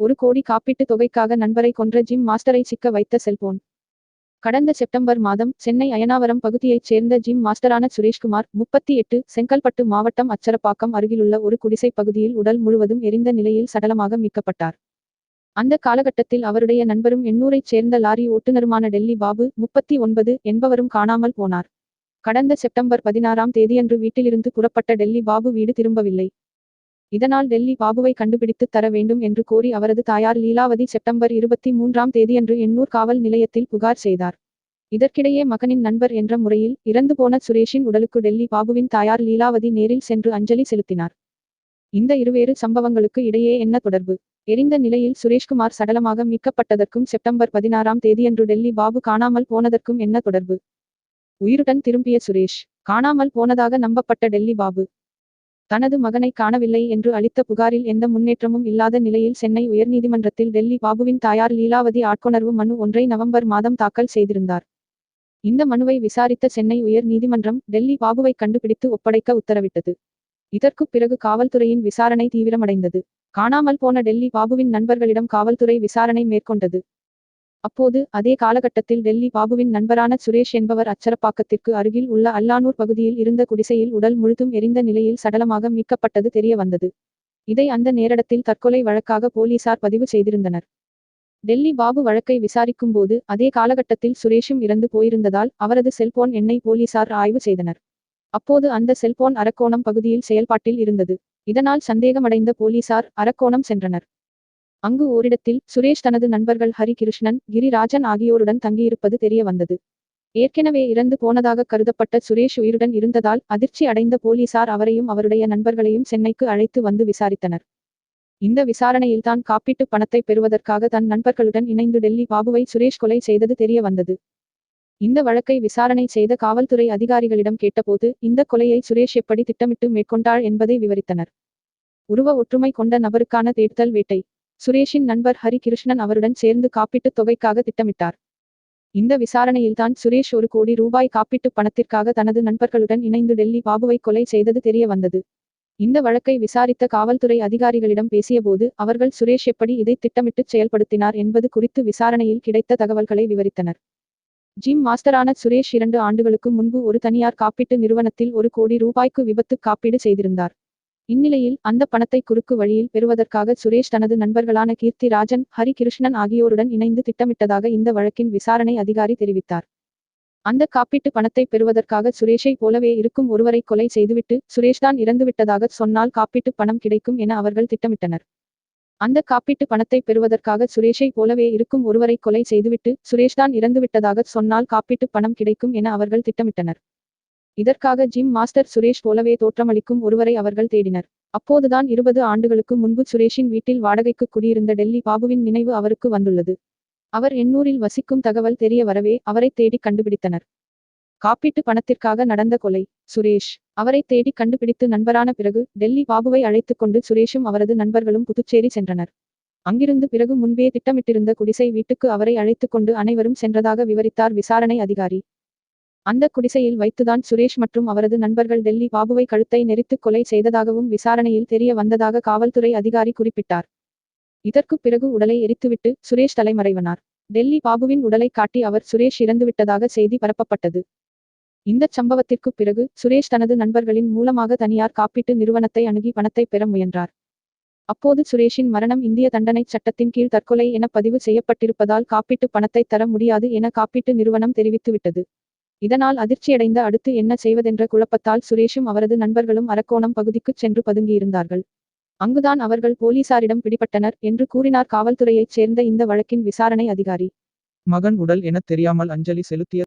ஒரு கோடி காப்பீட்டுத் தொகைக்காக நண்பரை கொன்ற ஜிம் மாஸ்டரை சிக்க வைத்த செல்போன். கடந்த செப்டம்பர் மாதம் சென்னை அயனாவரம் பகுதியைச் சேர்ந்த ஜிம் மாஸ்டரான சுரேஷ்குமார் முப்பத்தி எட்டு செங்கல்பட்டு மாவட்டம் அச்சரப்பாக்கம் அருகிலுள்ள ஒரு குடிசை பகுதியில் உடல் முழுவதும் எரிந்த நிலையில் சடலமாக மீட்கப்பட்டார். அந்த காலகட்டத்தில் அவருடைய நண்பரும் எண்ணூரைச் சேர்ந்த லாரி ஓட்டுநருமான டெல்லி பாபு முப்பத்தி ஒன்பது என்பவரும் காணாமல் போனார். கடந்த செப்டம்பர் பதினாறாம் தேதியன்று வீட்டிலிருந்து புறப்பட்ட டெல்லி பாபு வீடு திரும்பவில்லை. இதனால் டெல்லி பாபுவை கண்டுபிடித்து தர வேண்டும் என்று கோரி அவரது தாயார் லீலாவதி செப்டம்பர் இருபத்தி மூன்றாம் தேதியன்று எண்ணூர் காவல் நிலையத்தில் புகார் செய்தார். இதற்கிடையே மகனின் நண்பர் என்ற முறையில் இறந்து போன சுரேஷின் உடலுக்கு டெல்லி பாபுவின் தாயார் லீலாவதி நேரில் சென்று அஞ்சலி செலுத்தினார். இந்த இருவேறு சம்பவங்களுக்கு இடையே என்ன தொடர்பு? எரிந்த நிலையில் சுரேஷ்குமார் சடலமாக மீட்கப்பட்டதற்கும் செப்டம்பர் பதினாறாம் தேதியன்று டெல்லி பாபு காணாமல் போனதற்கும் என்ன தொடர்பு? உயிருடன் திரும்பிய சுரேஷ் காணாமல் போனதாக நம்பப்பட்ட டெல்லி பாபு தனது மகனை காணவில்லை என்று அளித்த புகாரில் எந்த முன்னேற்றமும் இல்லாத நிலையில் சென்னை உயர்நீதிமன்றத்தில் டெல்லி பாபுவின் தாயார் லீலாவதி ஆட்கொணர்வு மனு ஒன்றை நவம்பர் மாதம் தாக்கல் செய்திருந்தார். இந்த மனுவை விசாரித்த சென்னை உயர் நீதிமன்றம் டெல்லி பாபுவை கண்டுபிடித்து ஒப்படைக்க உத்தரவிட்டது. இதற்குப் பிறகு காவல்துறையின் விசாரணை தீவிரமடைந்தது. காணாமல் போன டெல்லி பாபுவின் நண்பர்களிடம் காவல்துறை விசாரணை மேற்கொண்டது. அப்போது அதே காலகட்டத்தில் டெல்லி பாபுவின் நண்பரான சுரேஷ் என்பவர் அச்சரப்பாக்கத்திற்கு அருகில் உள்ள அல்லானூர் பகுதியில் இருந்த குடிசையில் உடல் முழுதும் எரிந்த நிலையில் சடலமாக மீட்கப்பட்டது தெரிய வந்தது இதை அந்த நேரத்தில் தற்கொலை வழக்காக போலீசார் பதிவு செய்திருந்தனர். டெல்லி பாபு வழக்கை விசாரிக்கும் போது அதே காலகட்டத்தில் சுரேஷும் இறந்து போயிருந்ததால் அவரது செல்போன் எண்ணை போலீசார் ஆய்வு செய்தனர். அப்போது அந்த செல்போன் அரக்கோணம் பகுதியில் செயல்பாட்டில் இருந்தது. இதனால் சந்தேகமடைந்த போலீசார் அரக்கோணம் சென்றனர். அங்கு ஓரிடத்தில் சுரேஷ் தனது நண்பர்கள் ஹரி கிருஷ்ணன் கிரிராஜன் ஆகியோருடன் தங்கியிருப்பது தெரிய வந்தது ஏற்கனவே இறந்து போனதாக கருதப்பட்ட சுரேஷ் உயிருடன் இருந்ததால் அதிர்ச்சி அடைந்த போலீசார் அவரையும் அவருடைய நண்பர்களையும் சென்னைக்கு அழைத்து வந்து விசாரித்தனர். இந்த விசாரணையில்தான் காப்பீட்டு பணத்தை பெறுவதற்காக தன் நண்பர்களுடன் இணைந்து டெல்லி பாபுவை சுரேஷ் கொலை செய்தது தெரிய வந்தது இந்த வழக்கை விசாரணை செய்த காவல்துறை அதிகாரிகளிடம் கேட்டபோது இந்த கொலையை சுரேஷ் எப்படி திட்டமிட்டு மேற்கொண்டாள் என்பதை விவரித்தனர். உருவ ஒற்றுமை கொண்ட நபருக்கான தேடுதல் வேட்டை. சுரேஷின் நண்பர் ஹரி கிருஷ்ணன் அவருடன் சேர்ந்து காப்பீட்டுத் தொகைக்காக திட்டமிட்டார். இந்த விசாரணையில்தான் சுரேஷ் ஒரு கோடி ரூபாய் காப்பீட்டு பணத்திற்காக தனது நண்பர்களுடன் இணைந்து டெல்லி பாபுவை கொலை செய்தது தெரிய வந்தது. இந்த வழக்கை விசாரித்த காவல்துறை அதிகாரிகளிடம் பேசியபோது அவர்கள் சுரேஷ் எப்படி இதை திட்டமிட்டு செயல்படுத்தினார் என்பது குறித்து விசாரணையில் கிடைத்த தகவல்களை விவரித்தனர். ஜிம் மாஸ்டரான சுரேஷ் இரண்டு ஆண்டுகளுக்கு முன்பு ஒரு தனியார் காப்பீட்டு நிறுவனத்தில் ஒரு கோடி ரூபாய்க்கு விபத்து காப்பீடு செய்திருந்தார். இந்நிலையில் அந்த பணத்தை குறுக்கு வழியில் பெறுவதற்காக சுரேஷ் தனது நண்பர்களான கீர்த்தி ராஜன் ஹரி கிருஷ்ணன் ஆகியோருடன் இணைந்து திட்டமிட்டதாக இந்த வழக்கின் விசாரணை அதிகாரி தெரிவித்தார். அந்த காப்பீட்டு பணத்தை பெறுவதற்காக சுரேஷை போலவே இருக்கும் ஒருவரை கொலை செய்துவிட்டு சுரேஷ்தான் இறந்துவிட்டதாக சொன்னால் காப்பீட்டு பணம் கிடைக்கும் என அவர்கள் திட்டமிட்டனர். அந்த காப்பீட்டு பணத்தை பெறுவதற்காக சுரேஷை போலவே இருக்கும் ஒருவரை கொலை செய்துவிட்டு சுரேஷ்தான் இறந்துவிட்டதாக சொன்னால் காப்பீட்டு பணம் கிடைக்கும் என அவர்கள் திட்டமிட்டனர். இதற்காக ஜிம் மாஸ்டர் சுரேஷ் போலவே தோற்றமளிக்கும் ஒருவரை அவர்கள் தேடினர். அப்போதுதான் இருபது ஆண்டுகளுக்கு முன்பு சுரேஷின் வீட்டில் வாடகைக்கு குடியிருந்த டெல்லி பாபுவின் நினைவு அவருக்கு வந்துள்ளது. அவர் எண்ணூரில் வசிக்கும் தகவல் தெரிய வரவே அவரை தேடி கண்டுபிடித்தனர். காப்பீட்டு பணத்திற்காக நடந்த கொலை சுரேஷ் அவரை தேடி கண்டுபிடித்து நண்பரான பிறகு டெல்லி பாபுவை அழைத்துக் கொண்டு சுரேஷும் அவரது நண்பர்களும் புதுச்சேரி சென்றனர். அங்கிருந்து பிறகு முன்பே திட்டமிட்டிருந்த குடிசை வீட்டுக்கு அவரை அழைத்துக் கொண்டு அனைவரும் சென்றதாக விவரித்தார் விசாரணை அதிகாரி. அந்த குடிசையில் வைத்துதான் சுரேஷ் மற்றும் அவரது நண்பர்கள் டெல்லி பாபுவை கழுத்தை நெரித்து கொலை செய்ததாகவும் விசாரணையில் தெரிய வந்ததாக காவல்துறை அதிகாரி குறிப்பிட்டார். இதற்குப் பிறகு உடலை எரித்துவிட்டு சுரேஷ் தலைமறைவனார். டெல்லி பாபுவின் உடலை காட்டி அவர் சுரேஷ் இறந்துவிட்டதாக செய்தி பரப்பப்பட்டது. இந்த சம்பவத்திற்குப் பிறகு சுரேஷ் தனது நண்பர்களின் மூலமாக தனியார் காப்பீட்டு நிறுவனத்தை அணுகி பணத்தை பெற முயன்றார். அப்போது சுரேஷின் மரணம் இந்திய தண்டனைச் சட்டத்தின் கீழ் தற்கொலை என பதிவு செய்யப்பட்டிருப்பதால் காப்பீட்டு பணத்தை தர முடியாது என காப்பீட்டு நிறுவனம் தெரிவித்துவிட்டது. இதனால் அதிர்ச்சியடைந்த அடுத்து என்ன செய்வதென்ற குழப்பத்தால் சுரேஷும் அவரது நண்பர்களும் அரக்கோணம் பகுதிக்குச் சென்று பதுங்கியிருந்தார்கள். அங்குதான் அவர்கள் போலீசாரிடம் பிடிபட்டனர் என்று கூறினார் காவல்துறையைச் சேர்ந்த இந்த வழக்கின் விசாரணை அதிகாரி. மகன் உடல் என தெரியாமல் அஞ்சலி செலுத்திய